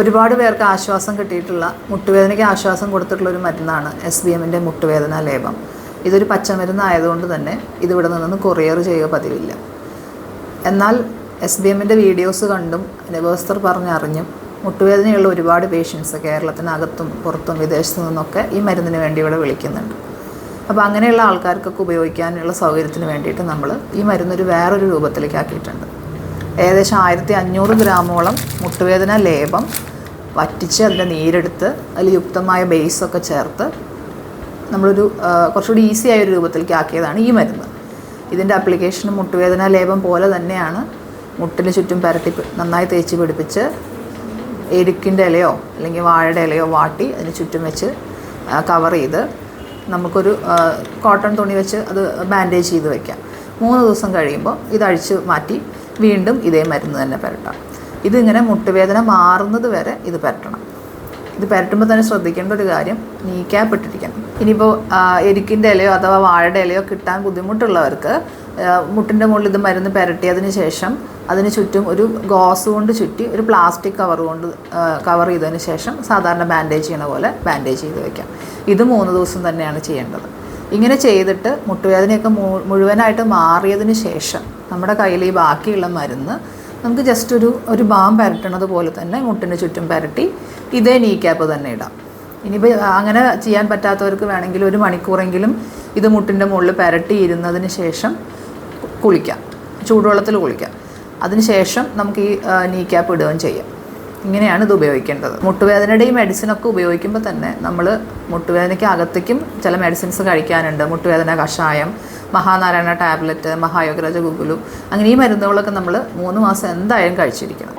ഒരുപാട് പേർക്ക് ആശ്വാസം കിട്ടിയിട്ടുള്ള മുട്ടുവേദനയ്ക്ക് ആശ്വാസം കൊടുത്തിട്ടുള്ള ഒരു മരുന്നാണ് എസ് ബി എമ്മിന്റെ മുട്ടുവേദന ലേപം. ഇതൊരു പച്ചമരുന്നായതുകൊണ്ട് തന്നെ ഇതിവിടെ നിന്ന് കൊറിയർ ചെയ്യുക പതിവില്ല. എന്നാൽ എസ് ബി എമ്മിന്റെ വീഡിയോസ് കണ്ടും അനുഭവസ്ഥർ പറഞ്ഞറിഞ്ഞും മുട്ടുവേദനയുള്ള ഒരുപാട് പേഷ്യൻസ് കേരളത്തിനകത്തും പുറത്തും വിദേശത്തു നിന്നൊക്കെ ഈ മരുന്നിന് വേണ്ടി ഇവിടെ വിളിക്കുന്നുണ്ട്. അപ്പോൾ അങ്ങനെയുള്ള ആൾക്കാർക്കൊക്കെ ഉപയോഗിക്കാനുള്ള സൗകര്യത്തിന് വേണ്ടിയിട്ട് നമ്മൾ ഈ മരുന്നൊരു വേറൊരു രൂപത്തിലേക്ക് ആക്കിയിട്ടുണ്ട് ഏകദേശം ആയിരത്തി അഞ്ഞൂറ് ഗ്രാമോളം മുട്ടുവേദന ലേപം വറ്റിച്ച് അതിന്റെ നീരെടുത്ത് അതിൽ യുക്തമായ ബേസൊക്കെ ചേർത്ത് നമ്മളൊരു കുറച്ചുകൂടി ഈസി ആയ ഒരു രൂപത്തിലേക്ക് ആക്കിയതാണ് ഈ മരുന്ന്. ഇതിന്റെ ആപ്ലിക്കേഷൻ മുട്ടുവേദന ലേപം പോലെ തന്നെയാണ് മുട്ടിന് ചുറ്റും പരട്ടി നന്നായി തേച്ച് പിടിപ്പിച്ച് എരുക്കിന്റെ ഇലയോ അല്ലെങ്കിൽ വാഴയുടെ ഇലയോ വാട്ടി അതിന് ചുറ്റും വെച്ച് കവർ ചെയ്ത് നമുക്കൊരു കോട്ടൺ തുണി വെച്ച് അത് ബാൻഡേജ് ചെയ്ത് വയ്ക്കാം മൂന്ന് ദിവസം കഴിയുമ്പോൾ ഇത് അഴിച്ച് മാറ്റി വീണ്ടും ഇതേ മരുന്ന് തന്നെ പുരട്ടാം ഇതിങ്ങനെ മുട്ടുവേദന മാറുന്നത് വരെ ഇത് പുരട്ടണം. ഇത് പുരട്ടുമ്പോൾ തന്നെ ശ്രദ്ധിക്കേണ്ട ഒരു കാര്യം നീ ഇട്ടിരിക്കണം ഇനിയിപ്പോൾ എരിക്കിന്റെ ഇലയോ അഥവാ വാഴയുടെ ഇലയോ കിട്ടാൻ ബുദ്ധിമുട്ടുള്ളവർക്ക് മുട്ടിന്റെ മുകളിൽ ഇത് മരുന്ന് പുരട്ടിയതിന് ശേഷം അതിന് ചുറ്റും ഒരു ഗോസ് കൊണ്ട് ചുറ്റി ഒരു പ്ലാസ്റ്റിക് കവർ കൊണ്ട് കവർ ചെയ്തതിന് ശേഷം സാധാരണ ബാൻഡേജ് ചെയ്യണ പോലെ ബാൻഡേജ് ചെയ്ത് വയ്ക്കാം ഇത് മൂന്ന് ദിവസം തന്നെയാണ് ചെയ്യേണ്ടത്. ഇങ്ങനെ ചെയ്തിട്ട് മുട്ടുവേദനയൊക്കെ മുഴുവനായിട്ട് മാറിയതിന് ശേഷം നമ്മുടെ കയ്യിൽ ഈ ബാക്കിയുള്ള മരുന്ന് നമുക്ക് ജസ്റ്റ് ഒരു ഒരു ബാം പരട്ടണത് പോലെ തന്നെ മുട്ടിന് ചുറ്റും പരട്ടി ഇതേ നീ ക്യാപ്പ് തന്നെ ഇടാം. ഇനിയിപ്പോൾ അങ്ങനെ ചെയ്യാൻ പറ്റാത്തവർക്ക് വേണമെങ്കിൽ ഒരു മണിക്കൂറെങ്കിലും ഇത് മുട്ടിന്റെ മുകളിൽ പരട്ടി ഇരുന്നതിന് ശേഷം കുളിക്കാം. ചൂടുവെള്ളത്തിൽ കുളിക്കാം. അതിനുശേഷം നമുക്ക് ഈ നീ ക്യാപ്പ് ഇടുകയും ചെയ്യാം. ഇങ്ങനെയാണ് ഇത് ഉപയോഗിക്കേണ്ടത്. മുട്ടുവേദനയുടെ ഈ മെഡിസിനൊക്കെ ഉപയോഗിക്കുമ്പോൾ തന്നെ നമ്മൾ മുട്ടുവേദനയ്ക്ക് അകത്തേക്കും ചില മെഡിസിൻസ് കഴിക്കാനുണ്ട്. മുട്ടുവേദന കഷായം മഹാനാരായണ ടാബ്ലറ്റ് മഹായോഗരാജ ഗുഗുലു അങ്ങനെ ഈ മരുന്നുകളൊക്കെ നമ്മൾ മൂന്ന് മാസം എന്തായാലും കഴിച്ചിരിക്കണം.